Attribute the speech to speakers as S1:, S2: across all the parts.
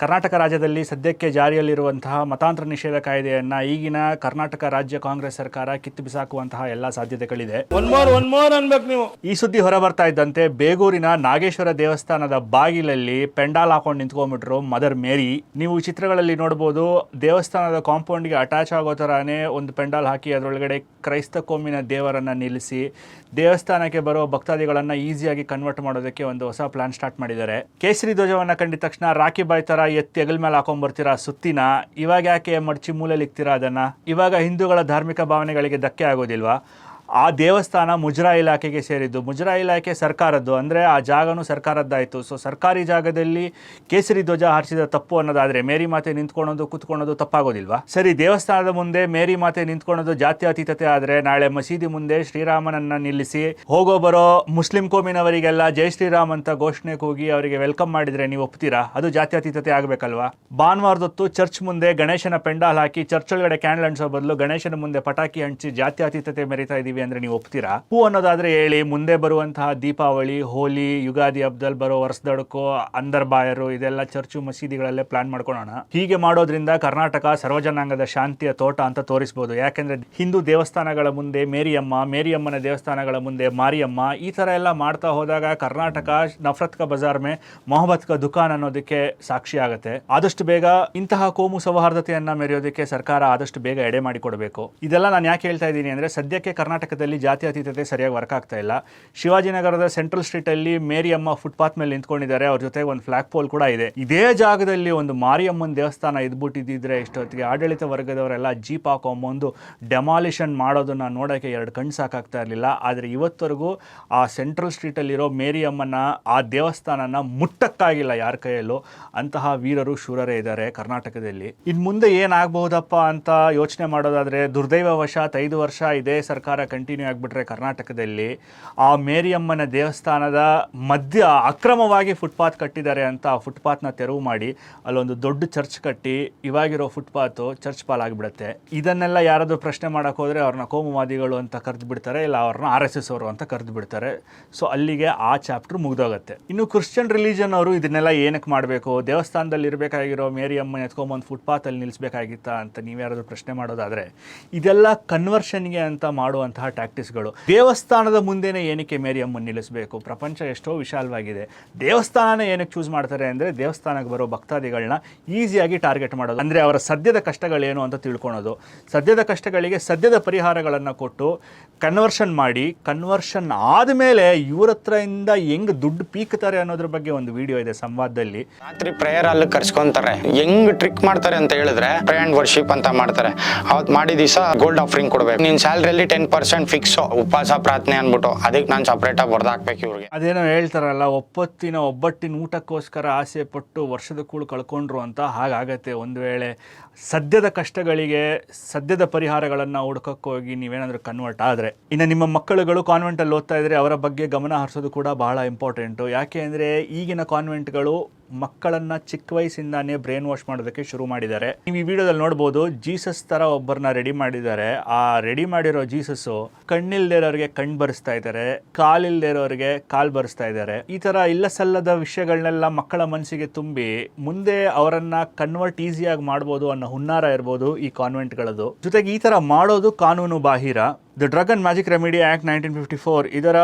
S1: ಕರ್ನಾಟಕ ರಾಜ್ಯದಲ್ಲಿ ಸದ್ಯಕ್ಕೆ ಜಾರಿಯಲ್ಲಿರುವಂತಹ ಮತಾಂತರ ನಿಷೇಧ ಕಾಯ್ದೆಯನ್ನ ಈಗಿನ ಕರ್ನಾಟಕ ರಾಜ್ಯ ಕಾಂಗ್ರೆಸ್ ಸರ್ಕಾರ ಕಿತ್ತು ಬಿಸಾಕುವಂತಹ ಎಲ್ಲ ಸಾಧ್ಯತೆಗಳಿದೆ.
S2: ನೀವು.
S1: ಈ ಸುದ್ದಿ ಹೊರಬರ್ತಾ ಇದ್ದಂತೆ ಬೇಗೂರಿನ ನಾಗೇಶ್ವರ ದೇವಸ್ಥಾನದ ಬಾಗಿಲಲ್ಲಿ ಪೆಂಡಾಲ್ ಹಾಕೊಂಡು ನಿಂತ್ಕೊಂಡ್ಬಿಟ್ರು ಮದರ್ ಮೇರಿ. ನೀವು ಈ ಚಿತ್ರಗಳಲ್ಲಿ ನೋಡಬಹುದು ದೇವಸ್ಥಾನದ ಕಾಂಪೌಂಡ್ಗೆ ಅಟ್ಯಾಚ್ ಆಗೋ ಥರನೇ ಒಂದು ಪೆಂಡಾಲ್ ಹಾಕಿ ಅದರೊಳಗಡೆ ಕ್ರೈಸ್ತ ಕೋಮಿನ ದೇವರನ್ನ ನಿಲ್ಲಿಸಿ ದೇವಸ್ಥಾನಕ್ಕೆ ಬರೋ ಭಕ್ತಾದಿಗಳನ್ನ ಈಸಿಯಾಗಿ ಕನ್ವರ್ಟ್ ಮಾಡೋದಕ್ಕೆ ಒಂದು ಹೊಸ ಪ್ಲಾನ್ ಸ್ಟಾರ್ಟ್ ಮಾಡಿದ್ದಾರೆ. ಕೇಸರಿ ಧ್ವಜವನ್ನ ಕಂಡಿದ ತಕ್ಷಣ ರಾಖಿ ಬಾಯ್ ತರ ಎತ್ತಿ ಹಗಲ್ ಮೇಲೆ ಹಾಕೊಂಡ್ ಬರ್ತೀರಾ? ಸುತ್ತಿನ? ಇವಾಗ ಯಾಕೆ ಮಡ್ಚಿ ಮೂಲೆಯಲ್ಲಿ ಇಕ್ತೀರಾ ಅದನ್ನ? ಇವಾಗ ಹಿಂದೂಗಳ ಧಾರ್ಮಿಕ ಭಾವನೆಗಳಿಗೆ ಧಕ್ಕೆ ಆಗೋದಿಲ್ವಾ? ಆ ದೇವಸ್ಥಾನ ಮುಜರಾ ಇಲಾಖೆಗೆ ಸೇರಿದ್ದು. ಮುಜರಾ ಇಲಾಖೆ ಸರ್ಕಾರದ್ದು. ಅಂದರೆ ಆ ಜಾಗನೂ ಸರ್ಕಾರದ್ದಾಯಿತು. ಸೊ ಸರ್ಕಾರಿ ಜಾಗದಲ್ಲಿ ಕೇಸರಿ ಧ್ವಜ ಹಾರಿಸಿದ ತಪ್ಪು ಅನ್ನೋದಾದರೆ ಮೇರಿ ಮಾತೆ ನಿಂತ್ಕೊಳ್ಳೋದು ಕೂತ್ಕೊಳ್ಳೋದು ತಪ್ಪಾಗೋದಿಲ್ವಾ? ಸರಿ, ದೇವಸ್ಥಾನದ ಮುಂದೆ ಮೇರಿ ಮಾತೆ ನಿಂತ್ಕೊಳ್ಳೋದು ಜಾತ್ಯತೀತತೆ ಆದರೆ ನಾಳೆ ಮಸೀದಿ ಮುಂದೆ ಶ್ರೀರಾಮನನ್ನ ನಿಲ್ಲಿಸಿ ಹೋಗೋ ಬರೋ ಮುಸ್ಲಿಂ ಕೋಮಿನವರಿಗೆಲ್ಲ ಜೈ ಶ್ರೀರಾಮ್ ಅಂತ ಘೋಷಣೆ ಕೂಗಿ ಅವರಿಗೆ ವೆಲ್ಕಮ್ ಮಾಡಿದರೆ ನೀವು ಒಪ್ತೀರಾ? ಅದು ಜಾತ್ಯತೀತತೆ ಆಗಬೇಕಲ್ವಾ? ಭಾನುವಾರದೊತ್ತು ಚರ್ಚ್ ಮುಂದೆ ಗಣೇಶನ ಪೆಂಡಾಲ್ ಹಾಕಿ ಚರ್ಚ್ ಒಳಗಡೆ ಕ್ಯಾಂಡಲ್ ಅಂಟಿಸೋ ಬದಲು ಗಣೇಶನ ಮುಂದೆ ಪಟಾಕಿ ಹಂಚಿ ಜಾತ್ಯತೀತತೆ ಮೆರಿತಾ ಇದೀವಿ ಅಂದ್ರೆ ನೀವು ಒಪ್ತೀರಾ? ಹೂ ಅನ್ನೋದಾದ್ರೆ ಹೇಳಿ, ಮುಂದೆ ಬರುವಂತಹ ದೀಪಾವಳಿ, ಹೋಲಿ, ಯುಗಾದಿ ಹಬ್ಬದಲ್ಲಿ ಬರೋ ವರ್ಷದೊಡಕು ಅಂದರ್ ಬಾಯರು, ಇದೆಲ್ಲ ಚರ್ಚು ಮಸೀದಿಗಳಲ್ಲೇ ಪ್ಲಾನ್ ಮಾಡ್ಕೊಳ್ಳೋಣ ಹೀಗೆ ಮಾಡೋದ್ರಿಂದ ಕರ್ನಾಟಕ ಸರ್ವಜನಾಂಗದ ಶಾಂತಿಯ ತೋಟ ಅಂತ ತೋರಿಸ್ಬೋದು. ಯಾಕೆಂದ್ರೆ ಹಿಂದೂ ದೇವಸ್ಥಾನಗಳ ಮುಂದೆ ಮೇರಿಯಮ್ಮ, ಮೇರಿಯಮ್ಮನ ದೇವಸ್ಥಾನಗಳ ಮುಂದೆ ಮಾರಿಯಮ್ಮ, ಈ ತರ ಎಲ್ಲ ಮಾಡ್ತಾ ಹೋದಾಗ ಕರ್ನಾಟಕ ನಫರತ್ ಕ ಬಜಾರ್ ಮೇ ಮೊಹಬತ್ ಕ ದುಕಾನ್ ಅನ್ನೋದಕ್ಕೆ ಸಾಕ್ಷಿ ಆಗುತ್ತೆ. ಆದಷ್ಟು ಬೇಗ ಇಂತಹ ಕೋಮು ಸೌಹಾರ್ದತೆಯನ್ನ ಮೆರೆಯೋದಕ್ಕೆ ಸರ್ಕಾರ ಆದಷ್ಟು ಬೇಗ ಎಡೆ ಮಾಡಿಕೊಡಬೇಕು. ಇದೆಲ್ಲ ನಾನು ಯಾಕೆ ಹೇಳ್ತಾ ಇದ್ದೀನಿ ಅಂದ್ರೆ ಸದ್ಯಕ್ಕೆ ಕರ್ನಾಟಕದಲ್ಲಿ ಜಾತ್ಯತೀತತೆ ಸರಿಯಾಗಿ ವರ್ಕ್ ಆಗ್ತಾ ಇಲ್ಲ. ಶಿವಾಜಿನಗರದ ಸೆಂಟ್ರಲ್ ಸ್ಟ್ರೀಟ್ ಅಲ್ಲಿ ಮೇರಿಯಮ್ಮ ಫುಟ್ಪಾತ್ ಮೇಲೆ ನಿಂತ್ಕೊಂಡಿದ್ದಾರೆ. ಅವ್ರ ಜೊತೆಗೆ ಒಂದು ಫ್ಲಾಗ್ ಪೋಲ್ ಕೂಡ ಇದೆ. ಇದೇ ಜಾಗದಲ್ಲಿ ಒಂದು ಮಾರಿಯಮ್ಮನ ದೇವಸ್ಥಾನ ಇದ್ಬಿಟ್ಟಿದ್ದಿದ್ರೆ ಇಷ್ಟೊತ್ತಿಗೆ ಆಡಳಿತ ವರ್ಗದವರೆಲ್ಲ ಜೀಪ್ ಹಾಕೊಂಬಂದು ಡೆಮಾಲಿಷನ್ ಮಾಡೋದನ್ನ ನೋಡೋಕೆ ಎರಡು ಕಣ್ಣು ಸಾಕಾಗ್ತಾ ಇರಲಿಲ್ಲ. ಆದರೆ ಇವತ್ತವರೆಗೂ ಆ ಸೆಂಟ್ರಲ್ ಸ್ಟ್ರೀಟಲ್ಲಿರೋ ಮೇರಿಯಮ್ಮನ ಆ ದೇವಸ್ಥಾನನ ಮುಟ್ಟಕ್ಕಾಗಿಲ್ಲ ಯಾರ ಕೈಯಲ್ಲೂ. ಅಂತಹ ವೀರರು ಶೂರರೇ ಇದ್ದಾರೆ ಕರ್ನಾಟಕದಲ್ಲಿ. ಇನ್ನು ಮುಂದೆ ಏನಾಗಬಹುದಪ್ಪ ಅಂತ ಯೋಚನೆ ಮಾಡೋದಾದ್ರೆ ದುರ್ದೈವವಶಾತ್ ಐದು ವರ್ಷ ಇದೇ ಸರ್ಕಾರ ಕಂಟಿನ್ಯೂ ಆಗಿಬಿಟ್ರೆ ಕರ್ನಾಟಕದಲ್ಲಿ ಆ ಮೇರಿಯಮ್ಮನ ದೇವಸ್ಥಾನದ ಮಧ್ಯ ಅಕ್ರಮವಾಗಿ ಫುಟ್ಪಾತ್ ಕಟ್ಟಿದ್ದಾರೆ ಅಂತ ಆ ಫುಟ್ಪಾತ್ನ ತೆರವು ಮಾಡಿ ಅಲ್ಲೊಂದು ದೊಡ್ಡ ಚರ್ಚ್ ಕಟ್ಟಿ ಇವಾಗಿರೋ ಫುಟ್ಪಾತು ಚರ್ಚ್ ಪಾಲಾಗಿಬಿಡುತ್ತೆ. ಇದನ್ನೆಲ್ಲ ಯಾರಾದರೂ ಪ್ರಶ್ನೆ ಮಾಡೋಕೆ ಹೋದರೆ ಅವ್ರನ್ನ ಕೋಮುವಾದಿಗಳು ಅಂತ ಕರೆದು ಬಿಡ್ತಾರೆ, ಇಲ್ಲ ಅವ್ರನ್ನ ಆರ್ ಎಸ್ ಎಸ್ ಅವರು ಅಂತ ಕರೆದು ಬಿಡ್ತಾರೆ. ಸೊ ಅಲ್ಲಿಗೆ ಆ ಚಾಪ್ಟರ್ ಮುಗ್ದೋಗುತ್ತೆ. ಇನ್ನು ಕ್ರಿಶ್ಚಿಯನ್ ರಿಲಿಜನ್ ಅವರು ಇದನ್ನೆಲ್ಲ ಏನಕ್ಕೆ ಮಾಡಬೇಕು? ದೇವಸ್ಥಾನದಲ್ಲಿ ಇರಬೇಕಾಗಿರೋ ಮೇರಿಯಮ್ಮನ ಎತ್ಕೊಂಬಂದು ಫುಟ್ಪಾತಲ್ಲಿ ನಿಲ್ಲಿಸಬೇಕಾಗಿತ್ತಾ ಅಂತ ನೀವು ಯಾರಾದರೂ ಪ್ರಶ್ನೆ ಮಾಡೋದಾದರೆ, ಇದೆಲ್ಲ ಕನ್ವರ್ಷನ್ಗೆ ಅಂತ ಮಾಡುವಂತಹ ಟ್ಯಾಕ್ಟಿಸ್ಗಳು ದೇವಸ್ಥಾನದ ಮುಂದೆನೇ ಏನಕ್ಕೆ ಮೇರಿಯಮ್ಮನ ನಿಲ್ಲಿಸಬೇಕು? ಪ್ರಪಂಚ ಎಷ್ಟೋ ವಿಶಾಲವಾಗಿದೆ. ದೇವಸ್ಥಾನನೇ ಏನಕ್ಕೆ ಚೂಸ್ ಮಾಡ್ತಾರೆ ಅಂದರೆ ದೇವಸ್ಥಾನಕ್ಕೆ ಬರೋ ಭಕ್ತಾದಿಗಳನ್ನ ಈಸಿಯಾಗಿ ಟಾರ್ಗೆಟ್ ಮಾಡೋದು. ಅಂದರೆ ಅವರ ಸದ್ಯದ ಕಷ್ಟಗಳೇನು ಅಂತ ತಿಳ್ಕೊಳೋದು. ಸದ್ಯದ ಕಷ್ಟಗಳಿಗೆ ಸದ್ಯದ ಪರಿಹಾರಗಳನ್ನು ಕೊಟ್ಟು ಕನ್ವರ್ಷನ್ ಮಾಡಿ ಕನ್ವರ್ಷನ್ ಆದಮೇಲೆ ಇವ್ರ ಹತ್ರದಿಂದ ಹೆಂಗ್ ದುಡ್ಡು ಪೀಕ್ತಾರೆ ಅನ್ನೋದ್ರ ಬಗ್ಗೆ ಒಂದು ವಿಡಿಯೋ ಇದೆ ಸಂವಾದದಲ್ಲಿ.
S3: ರಾತ್ರಿ ಪ್ರೇಯರ್ ಅಲ್ಲಿ ಕರ್ಸ್ಕೊಂತಾರೆ. ಹೆಂಗ್ ಟ್ರಿಕ್ ಮಾಡ್ತಾರೆ ಅಂತ ಹೇಳಿದ್ರೆ ಪ್ರೇ ಅಂಡ್ ವರ್ಷಿಪ್ ಅಂತ ಮಾಡ್ತಾರೆ. ಅವತ್ ಮಾಡಿ ದಿವಸ ಗೋಲ್ಡ್ ಆಫರಿಂಗ್ ಕೊಡ್ಬೇಕು. ನಿನ್ ಸ್ಯಾಲ್ರಿಯಲ್ಲಿ ಟೆನ್ ಪರ್ಸೆಂಟ್ ಫಿಕ್ಸ್ ಉಪವಾಸ ಪ್ರಾರ್ಥನೆ ಅನ್ಬಿಟ್ಟು ಅದಕ್ಕೆ ನಾನು ಸಪ್ರೇಟ್ ಆಗಿ ಬರ್ದಾಕ್ಬೇಕು ಇವ್ರಿಗೆ.
S1: ಅದೇನೋ ಹೇಳ್ತಾರಲ್ಲ, ಒಪ್ಪತ್ತಿನ ಒಬ್ಬಟ್ಟಿನ ಊಟಕ್ಕೋಸ್ಕರ ಆಸೆ ಪಟ್ಟು ವರ್ಷದ ಕೂಳು ಕಳ್ಕೊಂಡ್ರು ಅಂತ ಹಾಗಾಗತ್ತೆ. ಒಂದು ವೇಳೆ ಸದ್ಯದ ಕಷ್ಟಗಳಿಗೆ ಸದ್ಯದ ಪರಿಹಾರಗಳನ್ನು ಹುಡುಕಕ್ಕೋಗಿ ನೀವೇನಾದರೂ ಕನ್ವರ್ಟ್ ಆದರೆ. ಇನ್ನು ನಿಮ್ಮ ಮಕ್ಕಳುಗಳು ಕಾನ್ವೆಂಟಲ್ಲಿ ಓದ್ತಾ ಇದ್ರೆ ಅವರ ಬಗ್ಗೆ ಗಮನ ಹರಿಸೋದು ಕೂಡ ಬಹಳ ಇಂಪಾರ್ಟೆಂಟು ಯಾಕೆ ಅಂದರೆ ಈಗಿನ ಕಾನ್ವೆಂಟ್ಗಳು ಮಕ್ಕಳನ್ನ ಚಿಕ್ಕ ವಯಸ್ಸಿಂದಾನೇ ಬ್ರೈನ್ ವಾಶ್ ಮಾಡೋದಕ್ಕೆ ಶುರು ಮಾಡಿದ್ದಾರೆ. ನೀವು ಈ ವಿಡಿಯೋದಲ್ಲಿ ನೋಡ್ಬೋದು, ಜೀಸಸ್ ತರ ಒಬ್ಬರನ್ನ ರೆಡಿ ಮಾಡಿದ್ದಾರೆ. ಆ ರೆಡಿ ಮಾಡಿರೋ ಜೀಸಸ್ ಕಣ್ಣಿಲ್ದೇ ಇರೋರಿಗೆ ಕಣ್ ಬರೆಸ್ತಾ ಇದ್ದಾರೆ ಕಾಲಿಲ್ದೇ ಇರೋರಿಗೆ ಕಾಲ್ ಬರೆಸ್ತಾ ಇದ್ದಾರೆ. ಈ ತರ ಇಲ್ಲ ಸಲ್ಲದ ವಿಷಯಗಳನ್ನೆಲ್ಲ ಮಕ್ಕಳ ಮನಸ್ಸಿಗೆ ತುಂಬಿ ಮುಂದೆ ಅವರನ್ನ ಕನ್ವರ್ಟ್ ಈಸಿಯಾಗಿ ಮಾಡ್ಬೋದು ಅನ್ನೋ ಹುನ್ನಾರ ಇರ್ಬೋದು ಈ ಕಾನ್ವೆಂಟ್ಗಳದು ಜೊತೆಗೆ ಈ ತರ ಮಾಡೋದು ಕಾನೂನು ಬಾಹಿರ. The drug and magic remedy act nineteen fifty four ಇದರ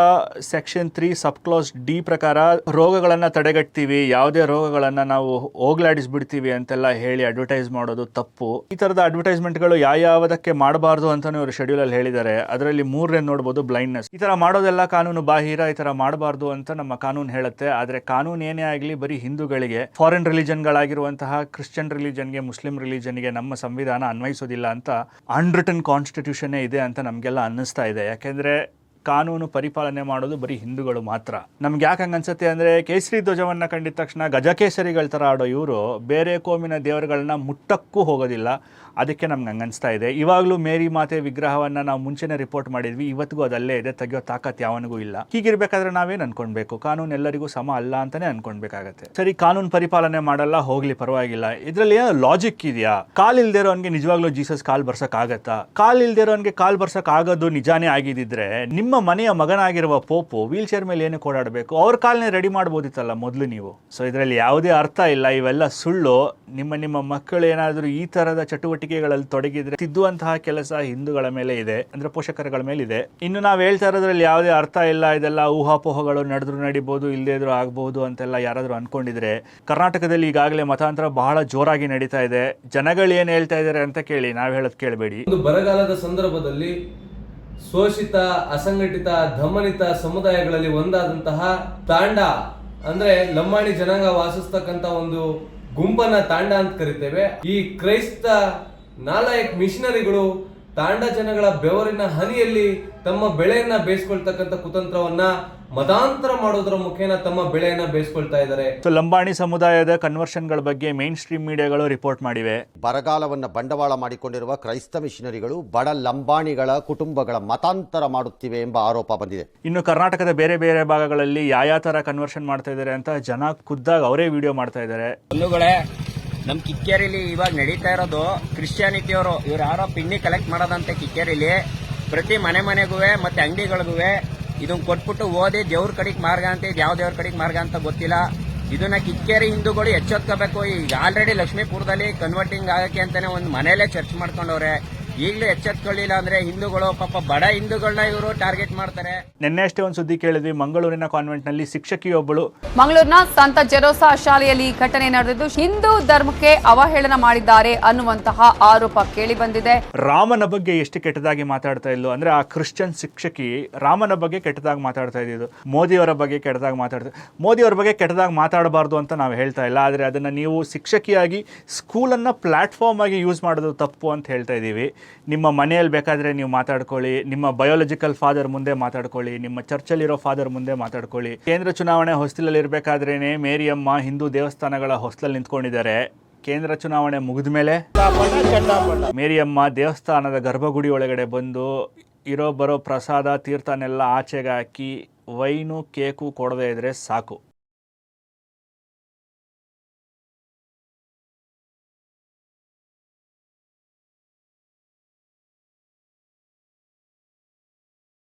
S1: section three sub clause D ಪ್ರಕಾರ ರೋಗಗಳನ್ನು ತಡೆಗಟ್ತೀವಿ, ಯಾವುದೇ ರೋಗಗಳನ್ನು ನಾವು ಹೋಗ್ಲಾಡಿಸ್ಬಿಡ್ತೀವಿ ಅಂತೆಲ್ಲ ಹೇಳಿ ಅಡ್ವರ್ಟೈಸ್ ಮಾಡೋದು ತಪ್ಪು. ಈ ಥರದ ಅಡ್ವರ್ಟೈಸ್ಮೆಂಟ್ಗಳು ಯಾವ್ಯಾವುದಕ್ಕೆ ಮಾಡಬಾರ್ದು ಅಂತಾನೆ ಅವರು ಶೆಡ್ಯೂಲ್ ಅಲ್ಲಿ ಹೇಳಿದ್ದಾರೆ. ಅದರಲ್ಲಿ ಮೂರನೇ ನೋಡ್ಬೋದು ಬ್ಲೈಂಡ್ನೆಸ್ ಈ ಥರ ಮಾಡೋದೆಲ್ಲ ಕಾನೂನು ಬಾಹಿರ, ಈ ಥರ ಮಾಡಬಾರ್ದು ಅಂತ ನಮ್ಮ ಕಾನೂನು ಹೇಳುತ್ತೆ. ಆದರೆ ಕಾನೂನು ಏನೇ ಆಗಲಿ ಬರೀ ಹಿಂದೂಗಳಿಗೆ ಫಾರಿನ್ ರಿಲಿಜನ್ಗಳಾಗಿರುವಂತಹ ಕ್ರಿಶ್ಚಿಯನ್ ರಿಲಿಜನ್ಗೆ ಮುಸ್ಲಿಂ ರಿಲಿಜನ್ಗೆ ನಮ್ಮ ಸಂವಿಧಾನ ಅನ್ವಯಿಸೋದಿಲ್ಲ ಅಂತ ಅನ್ರಿಟನ್ ಕಾನ್ಸ್ಟಿಟ್ಯೂಷನ್ನೇ ಇದೆ ಅಂತ ನಮಗೆಲ್ಲ ಅನ್ನಿಸ್ತಾ ಇದೆ. ಯಾಕೆಂದ್ರೆ ಕಾನೂನು ಪರಿಪಾಲನೆ ಮಾಡೋದು ಬರೀ ಹಿಂದೂಗಳು ಮಾತ್ರ. ನಮ್ಗೆ ಯಾಕೆ ಹಂಗೆ ಅನ್ಸುತ್ತೆ ಅಂದ್ರೆ ಕೇಸರಿ ಧ್ವಜವನ್ನ ಕಂಡಿದ ತಕ್ಷಣ ಗಜಕೇಸರಿಗಳ ತರ ಆಡೋ ಇವರು ಬೇರೆ ಕೋಮಿನ ದೇವರುಗಳನ್ನ ಮುಟ್ಟಕ್ಕೂ ಹೋಗೋದಿಲ್ಲ. ಅದಕ್ಕೆ ನಮ್ಗೆ ಹಂಗೆ ಅನಿಸ್ತಾ ಇದೆ. ಇವಾಗಲೂ ಮೇರಿ ಮಾತೆ ವಿಗ್ರಹವನ್ನ ನಾವು ಮುಂಚೆನೇ ರಿಪೋರ್ಟ್ ಮಾಡಿದ್ವಿ. ಇವತ್ತಿಗೂ ಅದಲ್ಲೇ ಇದೆ. ತೆಗೆಯೋ ತಾಕತ್ ಯಾವನಿಗೂ ಇಲ್ಲ. ಹೀಗಿರ್ಬೇಕಾದ್ರೆ ನಾವೇನು ಅನ್ಕೊಳ್ಬೇಕು? ಕಾನೂನು ಎಲ್ಲರಿಗೂ ಸಮ ಅಲ್ಲ ಅಂತಾನೆ ಅನ್ಕೊಳ್ಬೇಕಾಗತ್ತೆ. ಸರಿ, ಕಾನೂನು ಪರಿಪಾಲನೆ ಮಾಡಲ್ಲ, ಹೋಗ್ಲಿ, ಪರವಾಗಿಲ್ಲ. ಇದರಲ್ಲಿ ಏನೋ ಲಾಜಿಕ್ ಇದೆಯಾ? ಕಾಲ್ ಇಲ್ದೇ ಇರೋನ್ಗೆ ನಿಜವಾಗ್ಲೂ ಜೀಸಸ್ ಕಾಲ್ ಬರ್ಸಕ್ ಆಗತ್ತಾ ಕಾಲ್ ಇಲ್ದೇ ಇರೋನ್ಗೆ ಕಾಲ್ ಬರ್ಸಕ್ ಆಗೋದು ನಿಜಾನೇ ಆಗಿದ್ದಿದ್ರೆ ನಿಮ್ಮ ಮನೆಯ ಮಗನಾಗಿರುವ ಪೋಪು ವೀಲ್ಚೇರ್ ಮೇಲೆ ಏನಕ್ಕೆ ಓಡಾಡಬೇಕು? ಅವ್ರ ಕಾಲನೇ ರೆಡಿ ಮಾಡ್ಬೋದಿತ್ತಲ್ಲ ಮೊದಲು ನೀವು. ಸೊ ಇದರಲ್ಲಿ ಯಾವುದೇ ಅರ್ಥ ಇಲ್ಲ. ಇವೆಲ್ಲ ಸುಳ್ಳು. ನಿಮ್ಮ ನಿಮ್ಮ ಮಕ್ಕಳು ಏನಾದರೂ ಈ ಥರದ ಚಟುವಟಿಕೆಗಳಲ್ಲಿ ತೊಡಗಿದ್ರೆ ತಿದ್ದುವಂತಹ ಕೆಲಸ ಹಿಂದೂಗಳ ಮೇಲೆ ಇದೆ, ಅಂದರೆ ಪೋಷಕರುಗಳ ಮೇಲೆ ಇದೆ. ಇನ್ನು ನಾವು ಹೇಳ್ತಾ ಇರೋದ್ರಲ್ಲಿ ಯಾವುದೇ ಅರ್ಥ ಇಲ್ಲ. ಇದೆಲ್ಲ ಊಹಾಪೋಹಗಳು ನಡೆದ್ರು ನಡಿಬೋದು ಇಲ್ಲದೇ ಇದ್ರೂ ಆಗ್ಬೋದು ಅಂತೆಲ್ಲ ಯಾರಾದರೂ ಅನ್ಕೊಂಡಿದ್ರೆ ಕರ್ನಾಟಕದಲ್ಲಿ ಈಗಾಗಲೇ ಮತಾಂತರ ಬಹಳ ಜೋರಾಗಿ ನಡೀತಾ ಇದೆ. ಜನಗಳು ಏನು ಹೇಳ್ತಾ ಇದ್ದಾರೆ ಅಂತ ಕೇಳಿ, ನಾವು ಹೇಳೋದು ಕೇಳಬೇಡಿ.
S2: ಒಂದು ಬರಗಾಲದ ಸಂದರ್ಭದಲ್ಲಿ ಶೋಷಿತ, ಅಸಂಘಟಿತ, ಧಮನಿತ ಸಮುದಾಯಗಳಲ್ಲಿ ಒಂದಾದಂತಹ ತಾಂಡ ಅಂದ್ರೆ ಲಂಬಾಣಿ ಜನಾಂಗ ವಾಸಿಸ್ತಕ್ಕಂತ ಒಂದು ಗುಂಪನ್ನ ತಾಂಡ ಅಂತ ಕರಿತೇವೆ. ಈ ಕ್ರೈಸ್ತ ನಾಲಾಯಕ್ ಮಿಷನರಿಗಳು ತಾಂಡ ಜನಗಳ ಬೆವರಿನ ಹನಿಯಲ್ಲಿ ತಮ್ಮ ಬೆಳೆಯನ್ನ ಬೇಯಿಸ್ಕೊಳ್ತಕ್ಕಂಥ ಕುತಂತ್ರವನ್ನ ಮತಾಂತರ ಮಾಡೋದರ ಮುಖೇನ ತಮ್ಮ ಬೆಳೆಯನ್ನ ಬೇಯಿಸ್ಕೊಳ್ತಾ ಇದ್ದಾರೆ.
S1: ಸೊ ಲಂಬಾಣಿ ಸಮುದಾಯದ ಕನ್ವರ್ಷನ್ಗಳ ಬಗ್ಗೆ ಮೇನ್ ಸ್ಟ್ರೀಮ್ ಮೀಡಿಯಾಗಳು ರಿಪೋರ್ಟ್ ಮಾಡಿವೆ.
S4: ಬರಗಾಲವನ್ನು ಬಂಡವಾಳ ಮಾಡಿಕೊಂಡಿರುವ ಕ್ರೈಸ್ತ ಮಿಷನರಿಗಳು ಬಡ ಲಂಬಾಣಿಗಳ ಕುಟುಂಬಗಳ ಮತಾಂತರ ಮಾಡುತ್ತಿವೆ ಎಂಬ ಆರೋಪ ಬಂದಿದೆ.
S1: ಇನ್ನು ಕರ್ನಾಟಕದ ಬೇರೆ ಬೇರೆ ಭಾಗಗಳಲ್ಲಿ ಯಾವ ಯಾವ ತರ ಕನ್ವರ್ಷನ್ ಮಾಡ್ತಾ ಇದ್ದಾರೆ ಅಂತ ಜನ ಖುದ್ದಾಗಿ ಅವರೇ ವಿಡಿಯೋ ಮಾಡ್ತಾ ಇದ್ದಾರೆ.
S5: ನಮ್ಮ ಕಿಕ್ಕೇರಿಲಿ ಇವಾಗ ನಡೀತಾ ಇರೋದು ಕ್ರಿಶ್ಚಿಯಾನಿಟಿಯವರು ಇವ್ರು ಯಾರೋ ಪಿಂಡಿ ಕಲೆಕ್ಟ್ ಮಾಡೋದಂತೆ ಕಿಕ್ಕೇರಿಲಿ ಪ್ರತಿ ಮನೆ ಮನೆಗೂ ಮತ್ತೆ ಅಂಗಡಿಗಳಿಗೂ ಇದನ್ನ ಕೊಟ್ಬಿಟ್ಟು ಓದಿ ದೇವ್ರ ಕಡೆಗೆ ಮಾರ್ಗ ಅಂತ, ಇದು ಯಾವ ದೇವ್ರ ಕಡೆಗೆ ಮಾರ್ಗ ಅಂತ ಗೊತ್ತಿಲ್ಲ. ಇದನ್ನ ಕಿಕ್ಕೇರಿ ಹಿಂದೂಗಳು ಎಚ್ಚೆತ್ಕೋಬೇಕು. ಈಗ ಆಲ್ರೆಡಿ ಲಕ್ಷ್ಮೀಪುರದಲ್ಲಿ ಕನ್ವರ್ಟಿಂಗ್ ಆಗಕ್ಕೆ ಅಂತಾನೆ ಒಂದು ಮನೆಯಲ್ಲೇ ಚರ್ಚ್ ಮಾಡ್ಕೊಂಡವ್ರೆ. ಈಗಲೂ ಎಚ್ಚೆತ್ಕೊಳ್ಳಿಲ್ಲ ಅಂದ್ರೆ ಹಿಂದೂಗಳು ಪಾಪ ಬಡ ಹಿಂದೂಗಳನ್ನ ಇವರು ಟಾರ್ಗೆಟ್ ಮಾಡ್ತಾರೆ.
S1: ನಿನ್ನೆ ಅಷ್ಟೇ ಒಂದು ಸುದ್ದಿ ಕೇಳಿದ್ವಿ ಮಂಗಳೂರಿನ ಕಾನ್ವೆಂಟ್ನಲ್ಲಿ ಶಿಕ್ಷಕಿಯೊಬ್ಬಳು.
S6: ಮಂಗಳೂರಿನ ಸಂತ ಜೆರೋಸಾ ಶಾಲೆಯಲ್ಲಿ ಈ ಘಟನೆ ನಡೆದಿದ್ದು ಹಿಂದೂ ಧರ್ಮಕ್ಕೆ ಅವಹೇಳನ ಮಾಡಿದ್ದಾರೆ ಅನ್ನುವಂತಹ ಆರೋಪ ಕೇಳಿ ಬಂದಿದೆ
S1: ರಾಮನ ಬಗ್ಗೆ ಎಷ್ಟು ಕೆಟ್ಟದಾಗಿ ಮಾತಾಡ್ತಾ ಇದ್ಲು ಅಂದ್ರೆ ಆ ಕ್ರಿಶ್ಚಿಯನ್ ಶಿಕ್ಷಕಿ ರಾಮನ ಬಗ್ಗೆ ಕೆಟ್ಟದಾಗಿ ಮಾತಾಡ್ತಾ ಇದ್ದಿದ್ದು. ಮೋದಿಯವರ ಬಗ್ಗೆ ಕೆಟ್ಟದಾಗಿ ಮಾತಾಡ್ತಾ ಮೋದಿಯವರ ಬಗ್ಗೆ ಕೆಟ್ಟದಾಗಿ ಮಾತಾಡಬಾರ್ದು ಅಂತ ನಾವು ಹೇಳ್ತಾ ಇಲ್ಲ ಆದರೆ ಅದನ್ನು ನೀವು ಶಿಕ್ಷಕಿಯಾಗಿ ಸ್ಕೂಲನ್ನು ಪ್ಲ್ಯಾಟ್ಫಾರ್ಮ್ ಆಗಿ ಯೂಸ್ ಮಾಡೋದು ತಪ್ಪು ಅಂತ ಹೇಳ್ತಾ ಇದ್ದೀವಿ. ನಿಮ್ಮ ಮನೆಯಲ್ಲಿ ಬೇಕಾದರೆ ನೀವು ಮಾತಾಡ್ಕೊಳ್ಳಿ, ನಿಮ್ಮ ಬಯೋಲಜಿಕಲ್ ಫಾದರ್ ಮುಂದೆ ಮಾತಾಡ್ಕೊಳ್ಳಿ, ನಿಮ್ಮ ಚರ್ಚಲ್ಲಿರೋ ಫಾದರ್ ಮುಂದೆ ಮಾತಾಡ್ಕೊಳ್ಳಿ. ಕೇಂದ್ರ ಚುನಾವಣೆ ಹೊಸ್ತಿಲಲ್ಲಿ ಇರಬೇಕಾದ್ರೇ ಮೇರಿಯಮ್ಮ ಹಿಂದೂ ದೇವಸ್ಥಾನಗಳ ಹೊಸ್ತಲ್ಲಿ ನಿಂತ್ಕೊಂಡಿದ್ದಾರೆ. ಕೇಂದ್ರ ಚುನಾವಣೆ ಮುಗಿದ ಮೇಲೆ ಮೇರಿಯಮ್ಮ ದೇವಸ್ಥಾನದ ಗರ್ಭಗುಡಿ ಒಳಗಡೆ ಬಂದು ಇರೋ ಬರೋ ಪ್ರಸಾದ, ತೀರ್ಥನೆಲ್ಲ ಆಚೆಗೆ ಹಾಕಿ ವೈನು, ಕೇಕು ಕೊಡದೇ ಇದ್ರೆ ಸಾಕು.